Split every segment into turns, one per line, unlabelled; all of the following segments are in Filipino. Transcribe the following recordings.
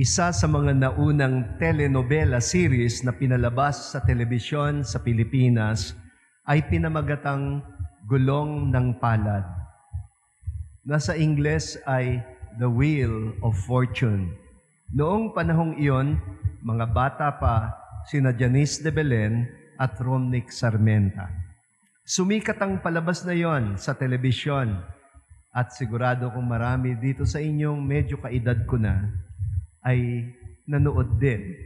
Isa sa mga naunang telenovela series na pinalabas sa telebisyon sa Pilipinas ay pinamagatang Gulong ng Palad. Nasa Ingles ay The Wheel of Fortune. Noong panahong iyon, mga bata pa sina Janice de Belen at Romnick Sarmenta. Sumikat ang palabas na yon sa telebisyon at sigurado kung marami dito sa inyong medyo kaedad ko na ay nanood din.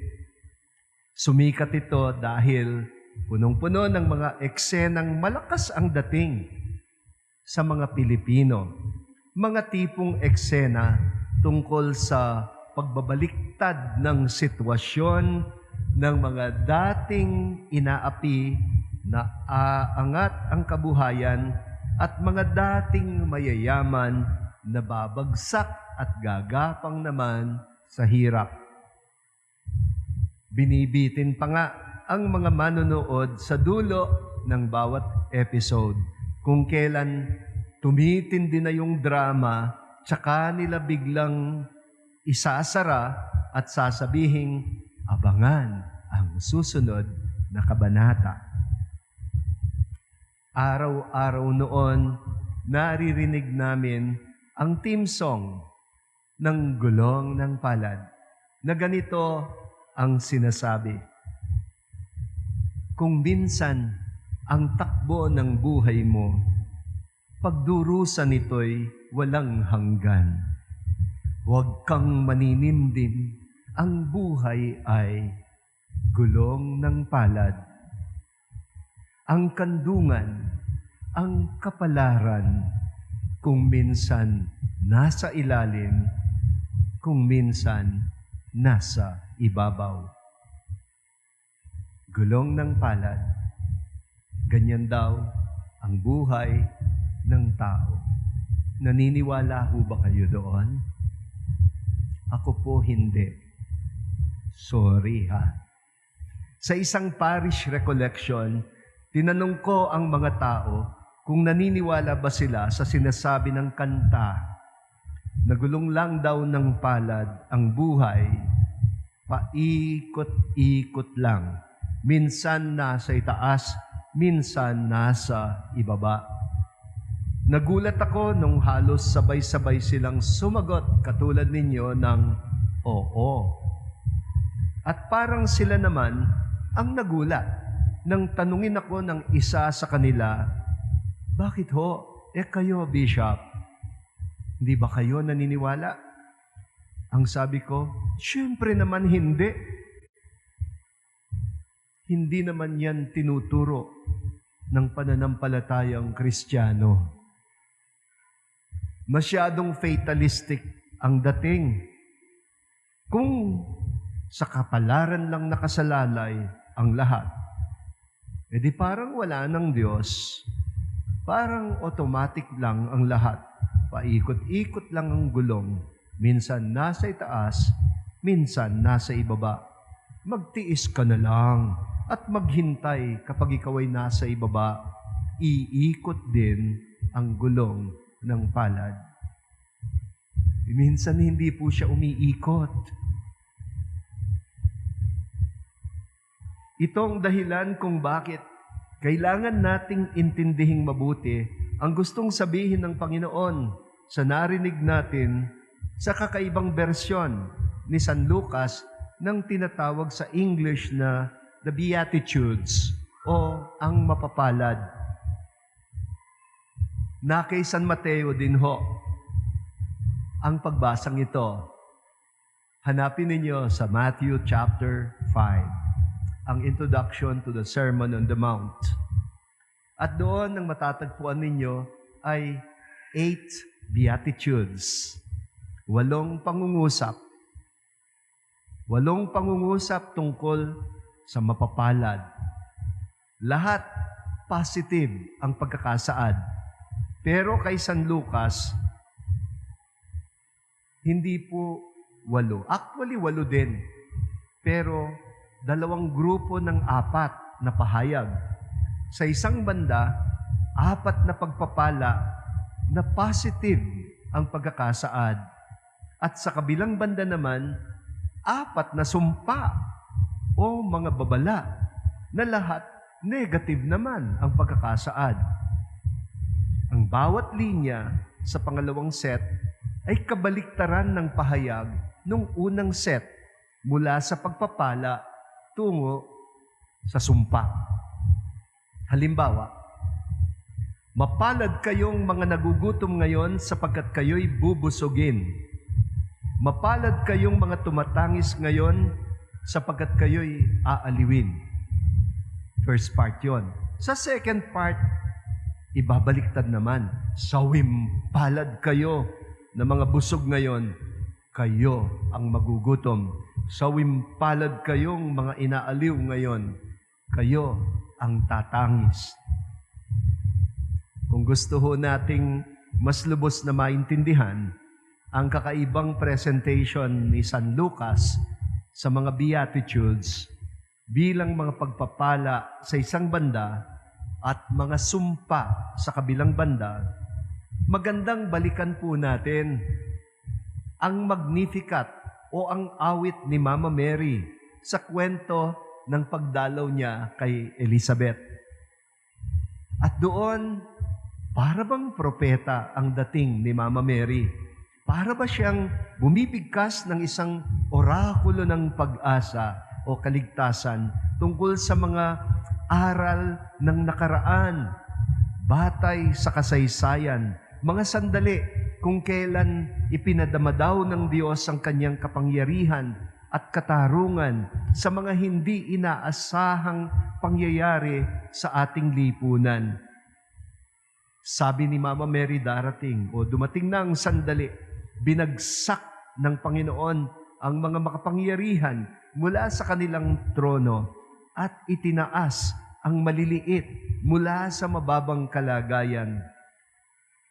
Sumikat ito dahil punong-puno ng mga eksenang malakas ang dating sa mga Pilipino. Mga tipong eksena tungkol sa pagbabaliktad ng sitwasyon ng mga dating inaapi na aangat ang kabuhayan at mga dating mayayaman na babagsak at gagapang naman sa hirap. Binibitin pa nga ang mga manonood sa dulo ng bawat episode kung kailan tumitindi na yung drama tsaka nila biglang isasara at sasabihing abangan ang susunod na kabanata. Araw-araw noon, naririnig namin ang team song ng Gulong ng Palad na ganito ang sinasabi. Kung minsan ang takbo ng buhay mo, pagdurusan nito'y walang hanggan. Huwag kang maninimdim, ang buhay ay gulong ng palad. Ang kandungan, ang kapalaran, kung minsan nasa ilalim, kung minsan nasa ibabaw. Gulong ng palad, ganyan daw ang buhay ng tao. Naniniwala ho ba kayo doon? Ako po hindi. Sorry ha. Sa isang parish recollection, tinanong ko ang mga tao kung naniniwala ba sila sa sinasabi ng kanta na gulong lang daw ng palad ang buhay, paikot-ikot lang. Minsan nasa itaas, minsan nasa ibaba. Nagulat ako nung halos sabay-sabay silang sumagot katulad ninyo ng oo. At parang sila naman ang nagulat nang tanungin ako ng isa sa kanila, Bakit ho? Eh kayo, Bishop, hindi ba kayo naniniwala? Ang sabi ko, Siyempre naman hindi. Hindi naman yan tinuturo ng pananampalatayang Kristiyano. Masyadong fatalistic ang dating. Kung sa kapalaran lang nakasalalay ang lahat, edi parang wala ng Diyos. Parang automatic lang ang lahat. Paikot-ikot lang ang gulong. Minsan nasa itaas, minsan nasa ibaba. Magtiis ka na lang at maghintay kapag ikaw ay nasa ibaba. Iikot din ang gulong ng palad. Minsan hindi po siya umiikot. Ito ang dahilan kung bakit kailangan nating intindihing mabuti ang gustong sabihin ng Panginoon sa narinig natin sa kakaibang bersyon ni San Lucas ng tinatawag sa English na the Beatitudes o ang mapapalad. Na kay San Mateo din ho ang pagbasang ito. Hanapin ninyo sa Matthew chapter 5 ang introduction to the Sermon on the Mount. At doon ang matatagpuan ninyo ay eight Beatitudes. Walong pangungusap. Walong pangungusap tungkol sa mapapalad. Lahat positive ang pagkakasaad. Pero kay San Lucas, hindi po walo. Actually, walo din. Pero dalawang grupo ng apat na pahayag. Sa isang banda, apat na pagpapala na positive ang pagkakasaad. At sa kabilang banda naman, apat na sumpa o mga babala na lahat negative naman ang pagkakasaad. Ang bawat linya sa pangalawang set ay kabaliktaran ng pahayag nung unang set mula sa pagpapala tungo sa sumpa. Halimbawa, mapalad kayong mga nagugutom ngayon sapagkat kayo'y bubusugin. Mapalad kayong mga tumatangis ngayon sapagkat kayo'y aaliwin. First part yon. Sa second part, ibabaliktad naman. Sawim palad kayo na mga busog ngayon, kayo ang magugutom. Sawim palad kayong mga inaaliw ngayon, kayo ang tatangis. Kung gusto ho nating mas lubos na maintindihan ang kakaibang presentation ni San Lucas sa mga Beatitudes bilang mga pagpapala sa isang banda at mga sumpa sa kabilang banda, magandang balikan po natin ang Magnificat o ang awit ni Mama Mary sa kwento ng pagdalaw niya kay Elizabeth. At doon, para bang propeta ang dating ni Mama Mary? Para ba siyang bumibigkas ng isang orakulo ng pag-asa o kaligtasan tungkol sa mga aral ng nakaraan, batay sa kasaysayan, mga sandali kung kailan ipinadama daw ng Diyos ang kanyang kapangyarihan at katarungan sa mga hindi inaasahang pangyayari sa ating lipunan. Sabi ni Mama Mary darating o dumating na ang sandali, binagsak ng Panginoon ang mga makapangyarihan mula sa kanilang trono at itinaas ang maliliit mula sa mababang kalagayan.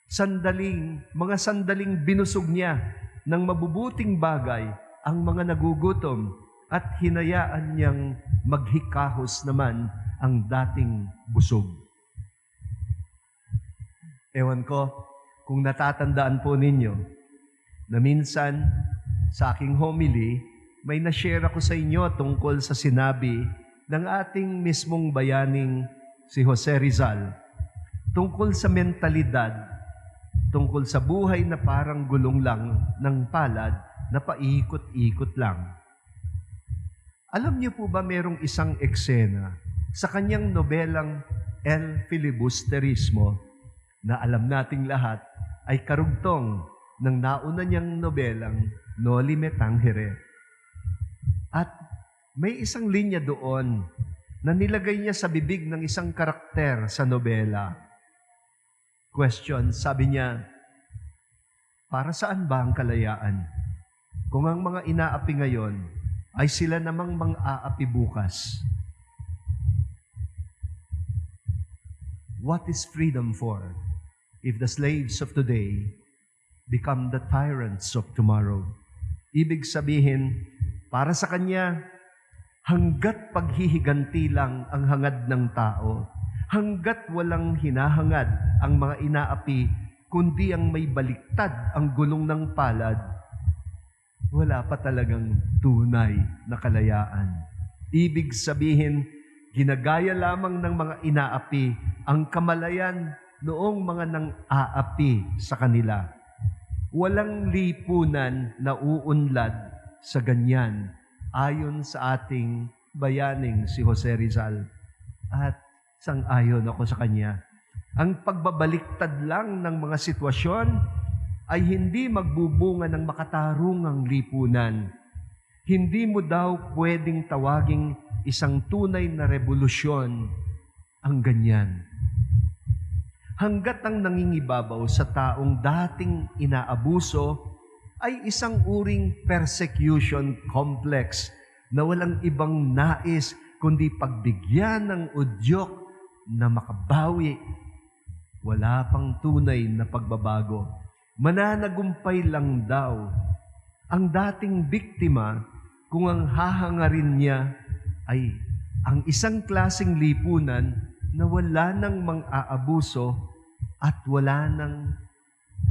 Sandaling, mga sandaling binusog niya ng mabubuting bagay ang mga nagugutom at hinayaan niyang maghikahos naman ang dating busog. Ewan ko kung natatandaan po ninyo na minsan sa aking homily, may na-share ako sa inyo tungkol sa sinabi ng ating mismong bayaning si Jose Rizal tungkol sa mentalidad, tungkol sa buhay na parang gulong lang ng palad na paikot-ikot lang. Alam niyo po ba merong isang eksena sa kanyang nobelang El Filibusterismo na alam nating lahat ay karugtong ng nauna niyang nobelang Noli Me Tangere. At may isang linya doon na nilagay niya sa bibig ng isang karakter sa nobela. Question, sabi niya, para saan ba ang kalayaan? Kung ang mga inaapi ngayon ay sila namang mang-aapi bukas. What is freedom for if the slaves of today become the tyrants of tomorrow? Ibig sabihin, para sa Kanya, hanggat paghihiganti lang ang hangad ng tao, hanggat walang hinahangad ang mga inaapi, kundi ang may baliktad ang gulong ng palad, wala pa talagang tunay na kalayaan. Ibig sabihin, ginagaya lamang ng mga inaapi ang kamalayan noong mga nang aapi sa kanila. Walang lipunan na uunlad sa ganyan ayon sa ating bayaning si Jose Rizal. At sang-ayon ako sa kanya. Ang pagbabaliktad lang ng mga sitwasyon ay hindi magbubunga ng makatarungang lipunan. Hindi mo daw pwedeng tawaging isang tunay na revolusyon ang ganyan. Hanggat ang nangingibabaw sa taong dating inaabuso ay isang uring persecution complex na walang ibang nais kundi pagbigyan ng udyok na makabawi. Wala pang tunay na pagbabago mananagumpay lang daw ang dating biktima kung ang hahangarin niya ay ang isang klasing lipunan na wala nang mang-aabuso at wala nang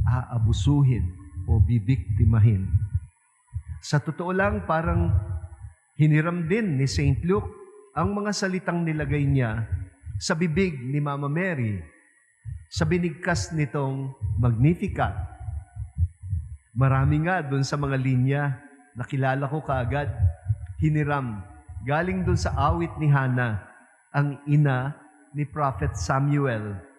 aabusuhin o bibiktimahin. Sa totoo lang, parang hiniram din ni St. Luke ang mga salitang nilagay niya sa bibig ni Mama Mary sa binigkas nitong Magnificat. Marami nga doon sa mga linya, nakilala ko kaagad, hiniram, galing doon sa awit ni Hannah, ang ina ni Prophet Samuel.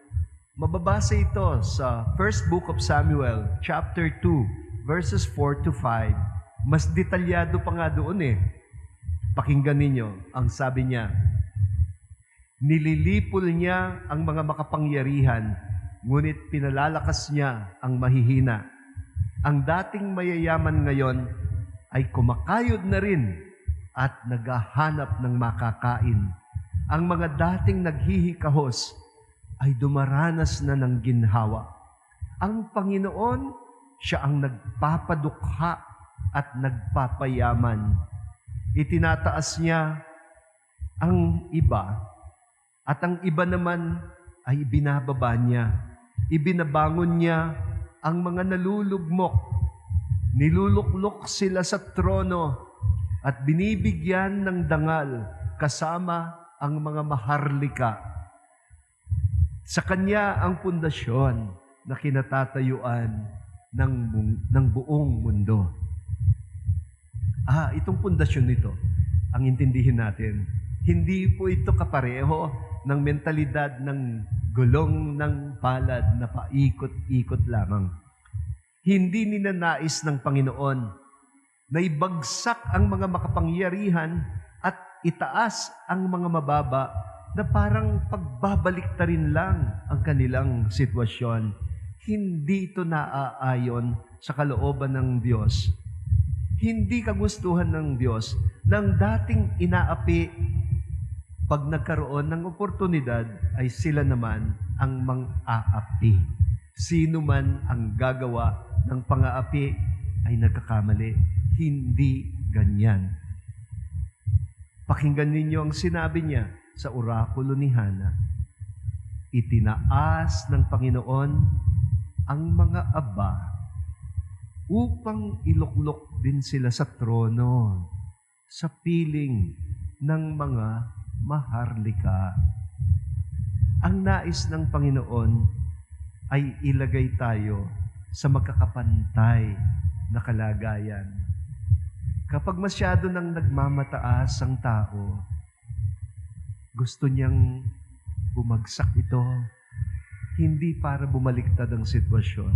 Mababasa ito sa First Book of Samuel, chapter 2, verses 4 to 5. Mas detalyado pa nga doon eh. Pakinggan ninyo, ang sabi niya, Nililipol niya ang mga makapangyarihan, ngunit pinalalakas niya ang mahihina. Ang dating mayayaman ngayon ay kumakayod na rin at naghahanap ng makakain. Ang mga dating naghihikahos ay dumaranas na ng ginhawa. Ang Panginoon, siya ang nagpapadukha at nagpapayaman. Itinataas niya ang iba at ang iba naman ay binababa niya. Ibinabangon niya ang mga nalulugmok. Niluluklok sila sa trono at binibigyan ng dangal kasama ang mga maharlika. Sa kanya ang pundasyon na kinatatayuan ng, ng buong mundo. Ah, itong pundasyon nito, ang intindihin natin, hindi po ito kapareho ng mentalidad ng gulong ng palad na paikot-ikot lamang. Hindi ninanais ng Panginoon na ibagsak ang mga makapangyarihan at itaas ang mga mababa na parang pagbabalik ta rin lang ang kanilang sitwasyon. Hindi ito naaayon sa kalooban ng Diyos. Hindi kagustuhan ng Diyos ng dating inaapi pag nagkaroon ng oportunidad ay sila naman ang mang-aapi. Sino man ang gagawa ng pang-aapi ay nagkakamali. Hindi ganyan. Pakinggan ninyo ang sinabi niya sa orakulo ni Hana. Itinaas ng Panginoon ang mga aba upang iluklok din sila sa trono sa piling ng mga maharlika. Ang nais ng Panginoon ay ilagay tayo sa magkakapantay na kalagayan. Kapag masyado nang nagmamataas ang tao, gusto niyang bumagsak ito, hindi para bumaliktad ang sitwasyon,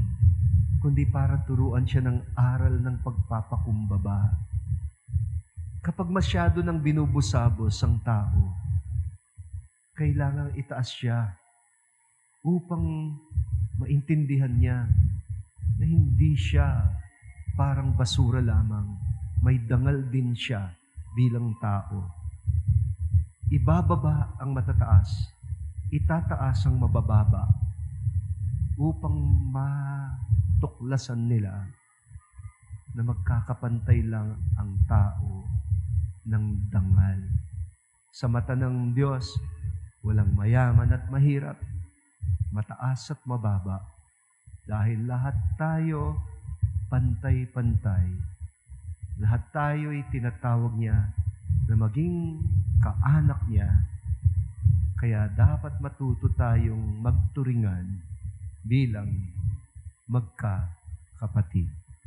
kundi para turuan siya ng aral ng pagpapakumbaba. Kapag masyado nang binubusabos ang tao, kailangang itaas siya upang maintindihan niya na hindi siya parang basura lamang. May dangal din siya bilang tao. Ibababa ang matataas, itataas ang mabababa upang matuklasan nila na magkakapantay lang ang tao ng dangal. Sa mata ng Diyos, walang mayaman at mahirap, mataas at mababa, dahil lahat tayo pantay-pantay. Lahat tayo ay tinatawag niya na maging kaanak niya. Kaya dapat matuto tayong magturingan bilang magkakapatid.